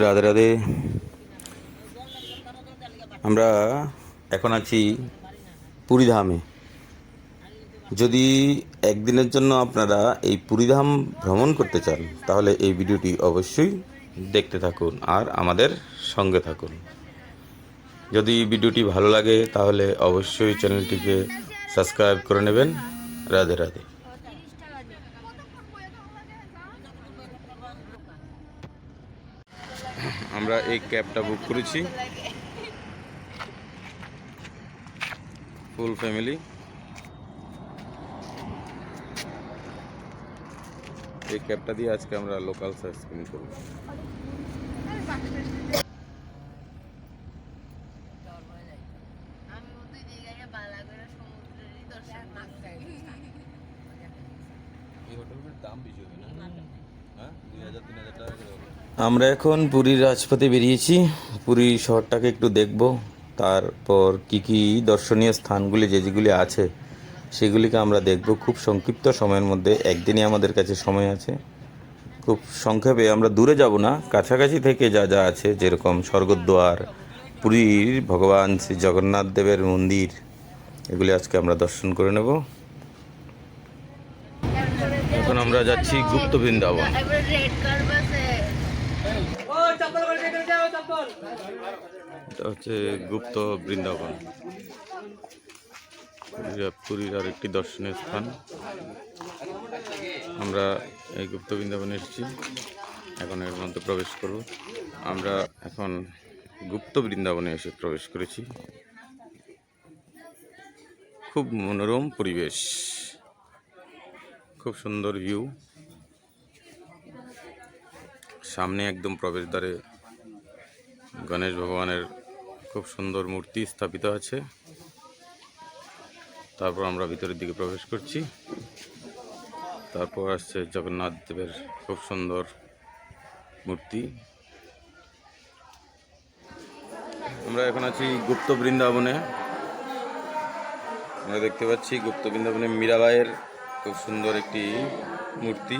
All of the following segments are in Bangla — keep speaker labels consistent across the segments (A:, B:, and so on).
A: রাধে রাধে। আমরা এখন আছি পুরীধামে। যদি একদিনের জন্য আপনারা এই পুরীধাম ভ্রমণ করতে চান, তাহলে এই ভিডিওটি অবশ্যই দেখতে থাকুন আর আমাদের সঙ্গে থাকুন। যদি ভিডিওটি ভালো লাগে, তাহলে অবশ্যই চ্যানেলটিকে সাবস্ক্রাইব করে নেবেন। রাধে রাধে। আমরা এই ক্যাবটা বুক করেছি। ফুল ফ্যামিলি এই ক্যাবটা দিয়ে আজকে আমরা লোকাল সার্চ করব
B: আমি ওই জায়গায় বালা করে সমুদ্রেরই দর্শন করছি
C: এই হোটেলগুলোর দাম বেশি হবে না হ্যাঁ দুই হাজার তিন হাজার টাকা করে হবে
A: আমরা এখন পুরীর রাজপথে বেরিয়েছি। পুরী শহরটাকে একটু দেখব। তারপর কি কি দর্শনীয় স্থানগুলি, যে যেগুলি আছে, সেগুলিকে আমরা দেখব। খুব সংক্ষিপ্ত সময়ের মধ্যে, একদিনই আমাদের কাছে সময় আছে। খুব সংক্ষেপে আমরা দূরে যাব না। কাছাকাছি থেকে যা যা আছে, যেরকম স্বর্গদ্বার, পুরীর ভগবান শ্রী জগন্নাথ দেবের মন্দির, এগুলি আজকে আমরা দর্শন করে নেব। এখন আমরা যাচ্ছি গুপ্ত বৃন্দাবন। এটা হচ্ছে গুপ্ত বৃন্দাবন। পুরীর- আর একটি দর্শনীয় স্থান। আমরা এই গুপ্ত বৃন্দাবনে এসেছি। এখন এর মধ্যে প্রবেশ করব। আমরা এখন গুপ্ত বৃন্দাবনে এসে প্রবেশ করেছি। খুব মনোরম পরিবেশ। খুব সুন্দর ভিউ সামনে একদম প্রবেশদ্বারে গণেশ ভগবানের খুব সুন্দর মূর্তি স্থাপিত আছে। তারপর আমরা ভিতরের দিকে প্রবেশ করছি। তারপর আসছে জগন্নাথ দেবের খুব সুন্দর মূর্তি। আমরা এখন আছি গুপ্ত বৃন্দাবনে। আমরা দেখতে পাচ্ছি গুপ্ত বৃন্দাবনে মীরাবাইয়ের খুব সুন্দর একটি মূর্তি।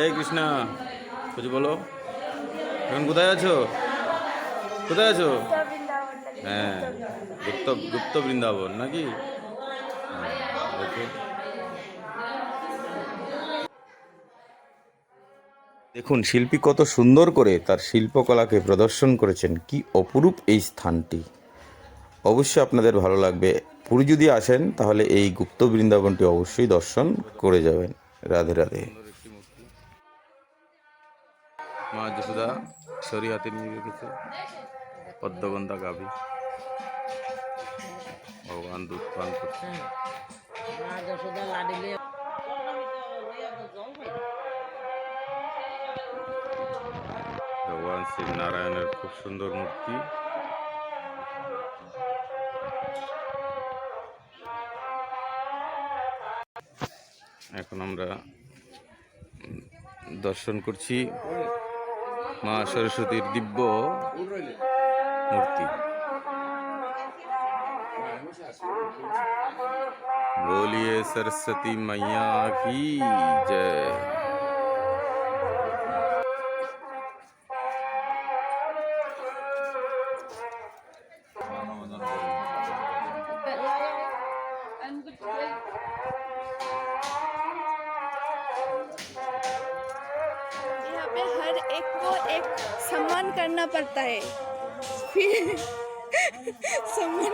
A: এই কৃষ্ণা কিছু বলো। এখন কোথায় আছো? কোথায় আছো? হ্যাঁ গুপ্ত গুপ্ত বৃন্দাবন নাকি? হ্যাঁ, দেখুন শিল্পী কত সুন্দর করে তার শিল্পকলাকে প্রদর্শন করেছেন। কি অপরূপ এই স্থানটি। অবশ্যই আপনাদের ভালো লাগবে। পুরী যদি আসেন তাহলে এই গুপ্ত বৃন্দাবনটি অবশ্যই দর্শন করে যাবেন। রাধে রাধে। মা যশোদা হাতে নিয়ে রেখেছে পদ্মগন্ধা গাভী। ভগবান দুধ পান করছে।
B: মা যশোদা লাডিলে।
A: ভগবান শ্রী নারায়ণের খুব সুন্দর মূর্তি। এখন আমরা দর্শন করছি। মা সরস্বতীর দিব্য মূর্তি बोलिए सरस्वती मैया की जय
D: करना पड़ता है फिर सम्मान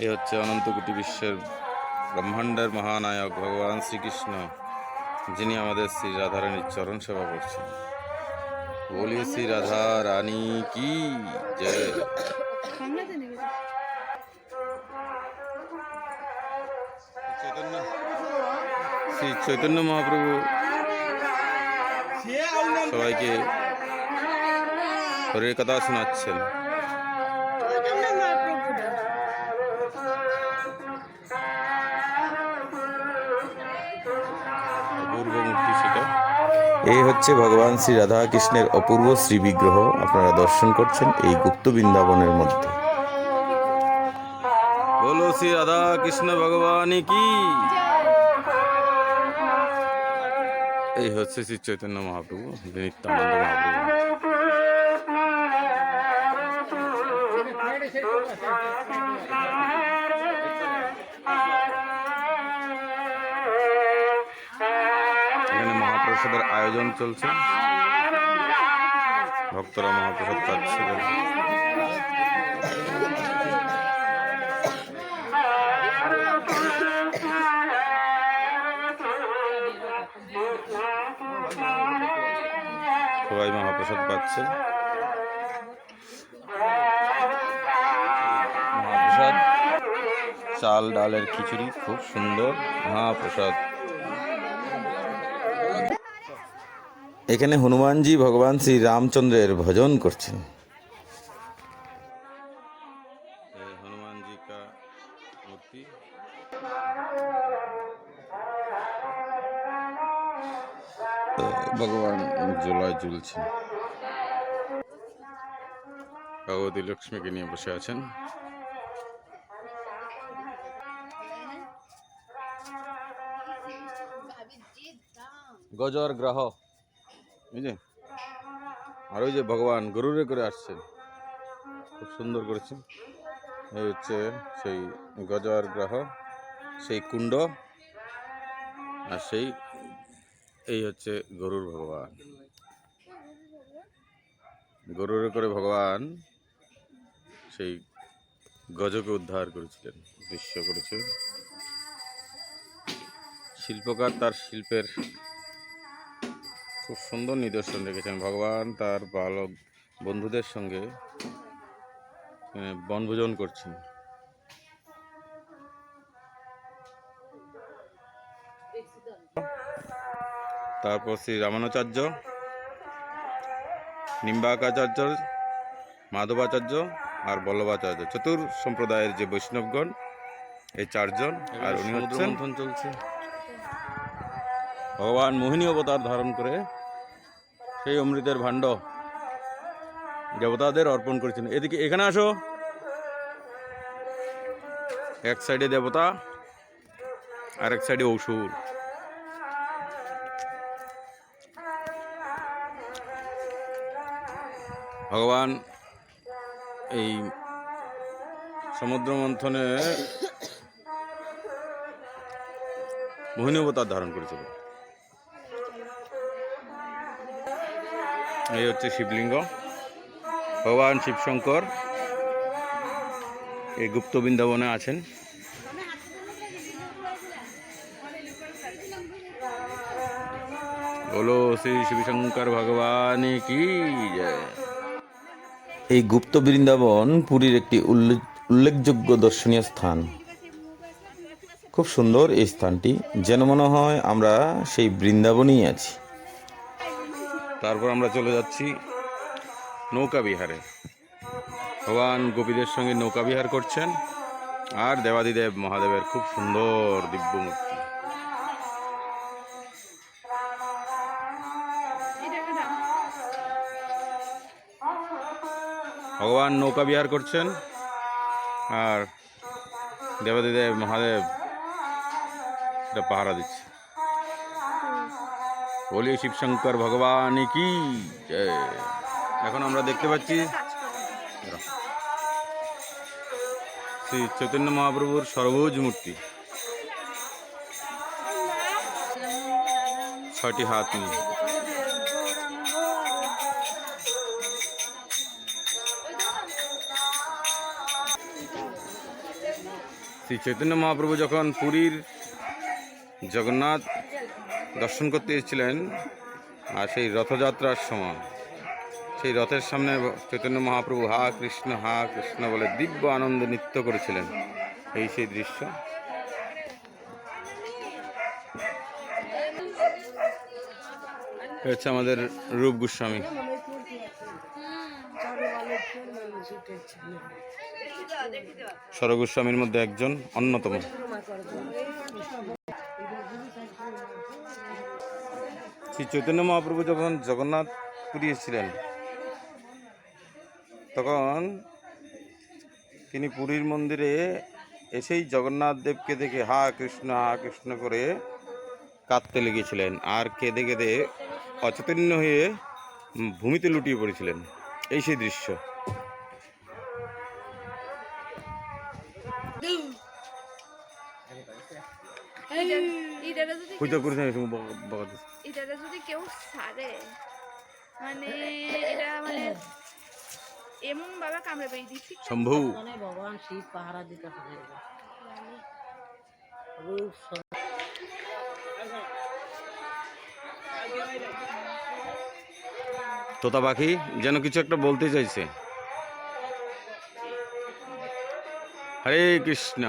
A: এ হচ্ছে অনন্ত কোটি বিশ্বের ব্রহ্মাণ্ডের মহানায়ক ভগবান শ্রীকৃষ্ণ যিনি আমাদের শ্রী রাধারানীর চরণ সেবা করছেন বলি শ্রী রাধা রানী কি জয়
D: बांग्ला देने के
A: শ্রী চৈতন্য মহাপ্রভু সবাইকে হরের কথা শোনাচ্ছেন। এই হচ্ছে ভগবান শ্রী রাধা কৃষ্ণের অপূর্ব শ্রী বিগ্রহ আপনারা দর্শন করছেন এই গুপ্ত বৃন্দাবনের মধ্যে। বলো শ্রী রাধা কৃষ্ণ ভগবান কি? এই হচ্ছে শ্রী চৈতন্য মহাপ্রভু নিত্যানন্দ মহাপ্রভু। মহাপ্রসাদের আয়োজন চলছে। ভক্তরা মহাপ্রসাদ পাচ্ছিলেন সবাই মহাপ্রসাদ পাচ্ছে। মহাপ্রসাদ, চাল, ডালের খিচুড়ি খুব সুন্দর। মহাপ্রসাদ। এখানে হনুমানজি ভগবান শ্রী রামচন্দ্রের ভজন করছেন। হনুমানজি কা মূর্তি। ভগবান জোলায় ঝুলছেন ভগবতী লক্ষ্মীকে নিয়ে বসে আছেন। গজর গ্রহ। বুঝলে আর ওই যে ভগবান গরুরে করে আসছেন। খুব সুন্দর করেছেন। এই হচ্ছে সেই গজর গ্রহ, সেই কুণ্ড, আর সেই, এই হচ্ছে গরুর ভগবান। গরুরে করে ভগবান সেই গজকে উদ্ধার করেছিলেন, দৃশ্য করেছে শিল্পকার তার শিল্পের খুব সুন্দর নিদর্শন রেখেছেন ভগবান তার বালক বন্ধুদের সঙ্গে বনভোজন করছেন। তারপর শ্রী রামানুচার্য নিম্বাকাচার্য মাধবাচার্য আর বল্লভাচার্য চতুর সম্প্রদায়ের যে বৈষ্ণবগণ এই চারজন আর উনি হচ্ছেন চলছে। ভগবান মোহিনী অবতার ধারণ করে সেই অমৃতের ভাণ্ড দেবতাদের অর্পণ করেছেন। এদিকে এখানে আসো। এক সাইডে দেবতা আর এক সাইডে অসুর। ভগবান এই সমুদ্র মন্থনে মোহিনী অবতার ধারণ করেছিল এই হচ্ছে শিবলিঙ্গ, ভগবান শিবশঙ্কর, এই গুপ্ত বৃন্দাবনে আছেন। বলো শ্রী শিবশঙ্কর ভগবান কি এই গুপ্ত বৃন্দাবন পুরীর একটি উল্লেখ- উল্লেখযোগ্য দর্শনীয় স্থান। খুব সুন্দর এই স্থানটি। যেন মনে হয় আমরা সেই বৃন্দাবনেই আছি। তারপর আমরা চলে যাচ্ছি নৌকা বিহারে। ভগবান গোপীদের সঙ্গে নৌকা বিহার করছেন আর দেবাদিদেব মহাদেবের খুব সুন্দর দিব্য মূর্তি ভগবান নৌকা বিহার করছেন আর দেবাদিদেব মহাদেব এটা পাহারা দিচ্ছে বলি, শিবশঙ্কর ভগবান কি এখন আমরা দেখতে পাচ্ছি শ্রী চৈতন্য মহাপ্রভুর সর্বোজ মূর্তি। ছয়টি হাত নিয়ে। শ্রী চৈতন্য মহাপ্রভু যখন পুরীর জগন্নাথ দর্শন করতে এসেছিলেন, আর সেই রথযাত্রার সময়। সেই রথের সামনে চৈতন্য মহাপ্রভু হা কৃষ্ণ হা কৃষ্ণ বলে দিব্য আনন্দ নৃত্য করেছিলেন। এই সেই দৃশ্য। হচ্ছে আমাদের রূপ গোস্বামী। সরগোস্বামীর মধ্যে একজন অন্যতম। শ্রী চৈতন্য মহাপ্রভু যখন জগন্নাথ পুরী এসেছিলেন তখন তিনি পুরীর মন্দিরে এসেই জগন্নাথ দেবকে দেখে হা কৃষ্ণ হা কৃষ্ণ করে কাঁদতে লেগেছিলেন আর কেঁদে কেঁদে অচৈতন্য হয়ে ভূমিতে লুটিয়ে পড়েছিলেন। এই সেই দৃশ্য। পূজা করেছেন
D: যদি কেউ সারে মানে এটা মানে এমন বাবা কামড়ে পেয়ে দিচ্ছি
A: শম্ভু।
E: মানে ভগবান শিব পাহারা দিতে থাকে রূপ
A: তোতা পাখি যেন কিছু একটা বলতে চাইছে। হরে কৃষ্ণ।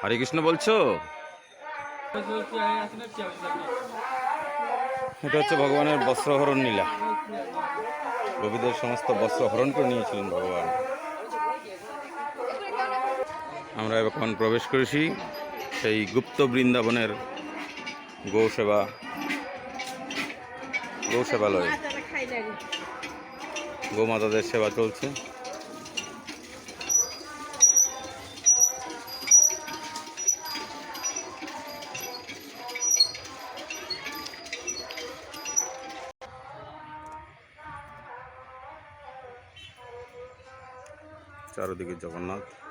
A: হরে কৃষ্ণ বলছো? এটা হচ্ছে ভগবানের বস্ত্রহরণ নীলা। গোপীদের সমস্ত বস্ত্র হরণ করে নিয়েছিলেন ভগবান। আমরা এখন প্রবেশ করেছি সেই গুপ্ত বৃন্দাবনের গৌসেবা গৌসেবালয়। গোমাতাদের সেবা চলছে। জগন্নাথ।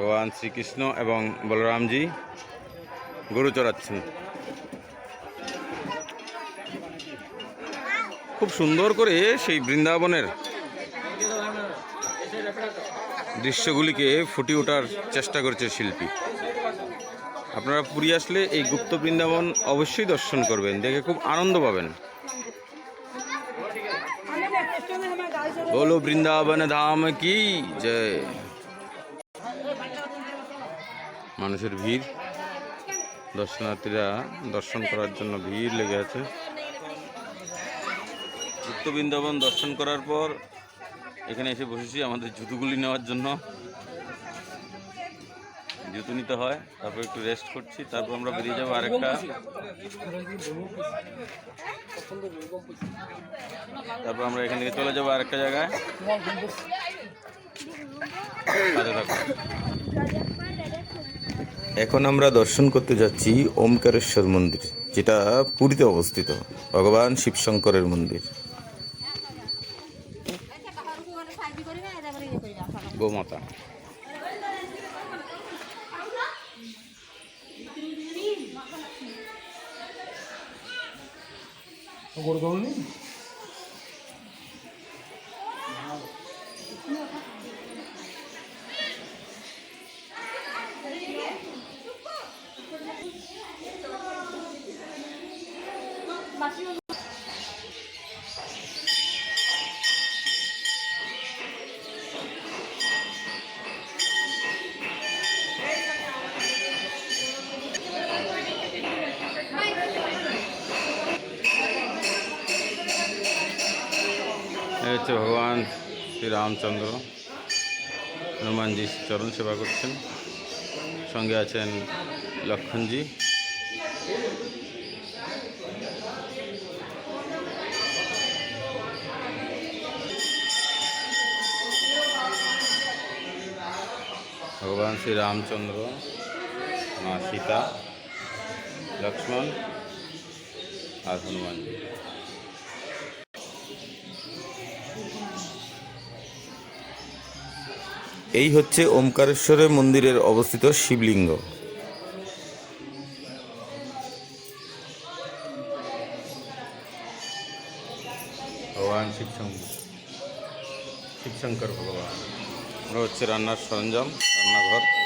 A: ভগবান শ্রীকৃষ্ণ এবং বলরামজি গরু চড়াচ্ছেন। খুব সুন্দর করে সেই বৃন্দাবনের দৃশ্যগুলিকে ফুটিয়ে ওঠার চেষ্টা করেছে শিল্পী। আপনারা পুরী আসলে এই গুপ্ত বৃন্দাবন অবশ্যই দর্শন করবেন, দেখে খুব আনন্দ পাবেন। বলো বৃন্দাবন ধাম কি? জয়। মানুষের ভিড়। দর্শনার্থীরা দর্শন করার জন্য ভিড় লেগে আছে। গুপ্ত বৃন্দাবন দর্শন করার পর এখানে এসে বসেছি আমাদের জুতোগুলি নেওয়ার জন্য। জুতো নিতে হয়, তারপর একটু রেস্ট করছি, তারপর আমরা বেরিয়ে যাব আরেকটা। তারপর আমরা এখান থেকে চলে যাব আরেকটা জায়গায়। এখন আমরা দর্শন করতে যাচ্ছি ওমকারেশ্বর মন্দির যেটা পুরীতে অবস্থিত ভগবান শিবশঙ্করের মন্দির। গোমাতা। হচ্ছে ভগবান শ্রী রামচন্দ্র হনুমানজি চরণ সেবা করছেন। সঙ্গে আছেন লক্ষণজি ভগবান শ্রী রামচন্দ্র মা সীতা, লক্ষ্মণ আর হনুমানজি এই হচ্ছে ওমকারেশ্বরের মন্দিরের অবস্থিত শিবলিঙ্গ। ভগবান শিবশঙ্কর। শিবশঙ্কর ভগবান। আমরা হচ্ছে রান্নার সরঞ্জাম রান্নাঘর।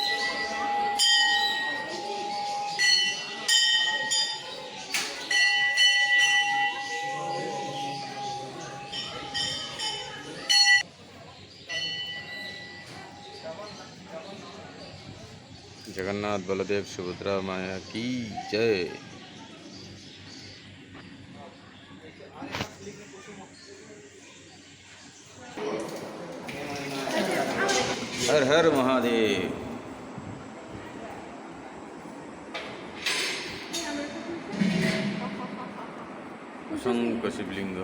A: जगन्नाथ बलदेव सुभद्रा माया की जय हर हर महादेव অসংখ্য শিবলিঙ্গ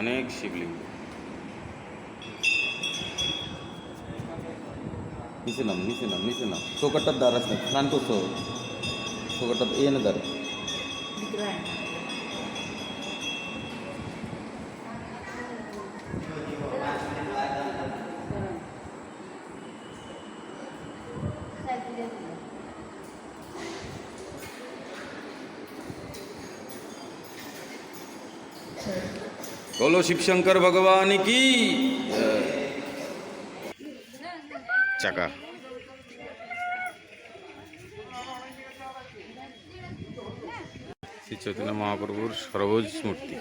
A: অনেক শিবলিঙ্গ మిసినం మిసినం మిసినం చోకట్టకు దారి వస్తుంది దానికి వస్తావు చోకట్టకు ఏన దారి बोलो शिवशंकर भगवान की চাকা শ্রী চৈতন্য মহাপ্রভুর সরোজ মূর্তি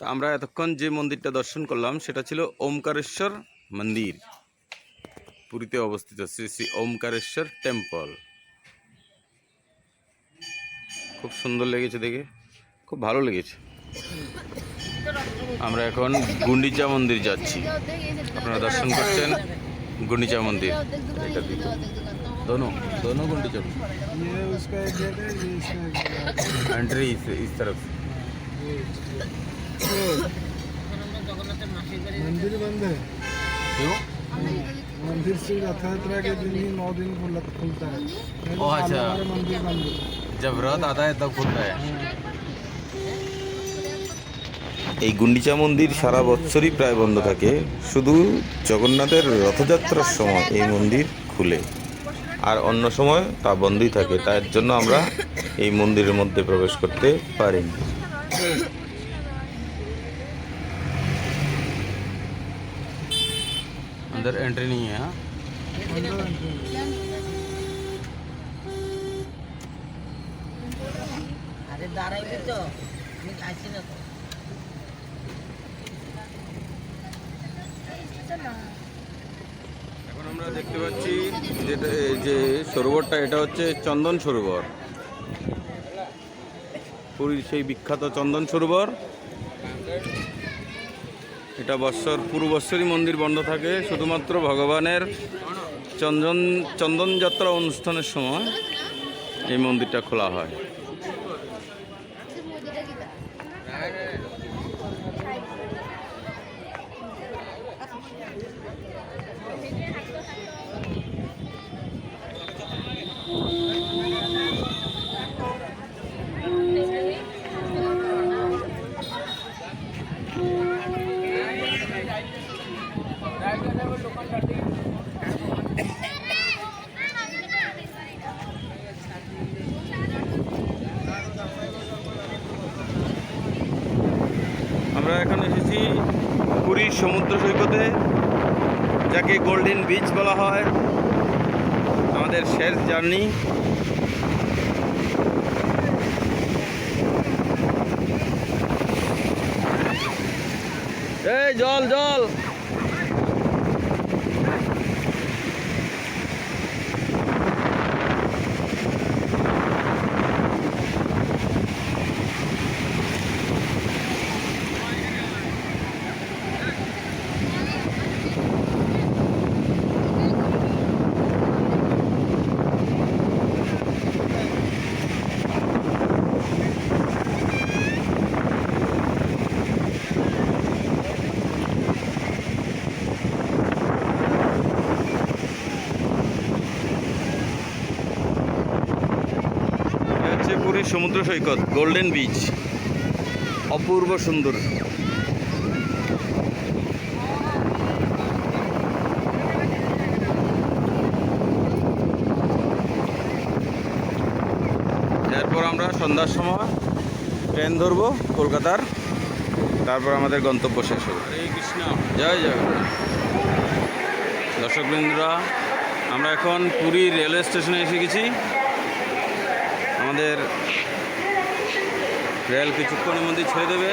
A: তো আমরা এতক্ষণ যে মন্দিরটা দর্শন করলাম সেটা ছিল ওমকারেশ্বর মন্দির পুরীতে অবস্থিত শ্রী শ্রী ওমকারেশ্বর টেম্পল খুব সুন্দর লেগেছে দেখে খুব ভালো লেগেছে আমরা এখন গুন্ডিচা মন্দির যাচ্ছি আপনারা দর্শন করছেন गुंडीचा मंदिर এটা দিকে दोनों दोनों गुंडीचा
F: ये उसका एक गेट है ये इसका एक गेट है।
A: एंट्री इस, इस तरफ से।
E: জগন্নাথের মাসির বাড়ি
F: मंदिर बंद है
A: क्यों
F: मंदिर सिर्फ रथ यात्रा के दिन ही नौ दिन खुला खुलता है नहीं तो
A: ओह,
F: साल
A: अच्छा।
F: भर मंदिर बंद होता है
A: जब रथ आता है तब खुलता है এই গুন্ডিচা মন্দির সারা বছরই প্রায় বন্ধ থাকে শুধু জগন্নাথের রথযাত্রার সময় এই মন্দির খুলে আর অন্য সময় তা বন্ধই থাকে তার জন্য আমরা এই মন্দিরের মধ্যে প্রবেশ করতে পারিনি अंदर एंट्री नहीं है हाँ?
E: আরে দাঁড়াইবি তো আমি আসি না তো
A: এখন আমরা দেখতে পাচ্ছি যেটা এই যে সরোবরটা এটা হচ্ছে চন্দন সরোবর পুরীর সেই বিখ্যাত চন্দন সরোবর এটা বৎসর, পুরো বৎসরই মন্দির বন্ধ থাকে, শুধুমাত্র ভগবানের চন্দন চন্দনযাত্রা অনুষ্ঠানের সময় এই মন্দিরটা খোলা হয়। জার্নি সমুদ্র সৈকত গোল্ডেন বিচ অপূর্ব সুন্দর। এরপর আমরা সন্ধ্যার সময় ট্রেন ধরবো কলকাতার। তারপর আমাদের গন্তব্য শেষ হবে। হরে কৃষ্ণ। জয় জয়। দর্শকবৃন্দরা আমরা এখন পুরী রেলওয়ে স্টেশনে এসে গেছি। আমাদের রেল কিছুক্ষণের মধ্যে ছেড়ে দেবে?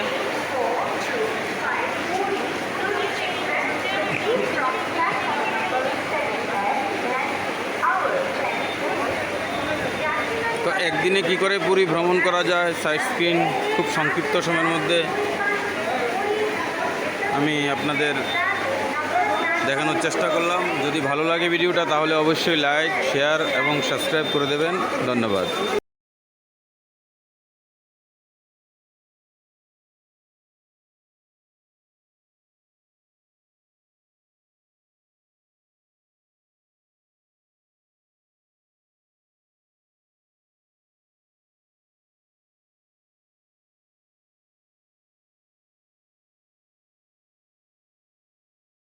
A: তো একদিনে কি করে পুরী ভ্রমণ করা যায়? সাইড স্ক্রিন খুব সংক্ষিপ্ত সময়ের মধ্যে। আমি আপনাদের দেখানোর চেষ্টা করলাম। যদি ভালো লাগে ভিডিওটা, তাহলে অবশ্যই লাইক শেয়ার এবং সাবস্ক্রাইব করে দেবেন। ধন্যবাদ।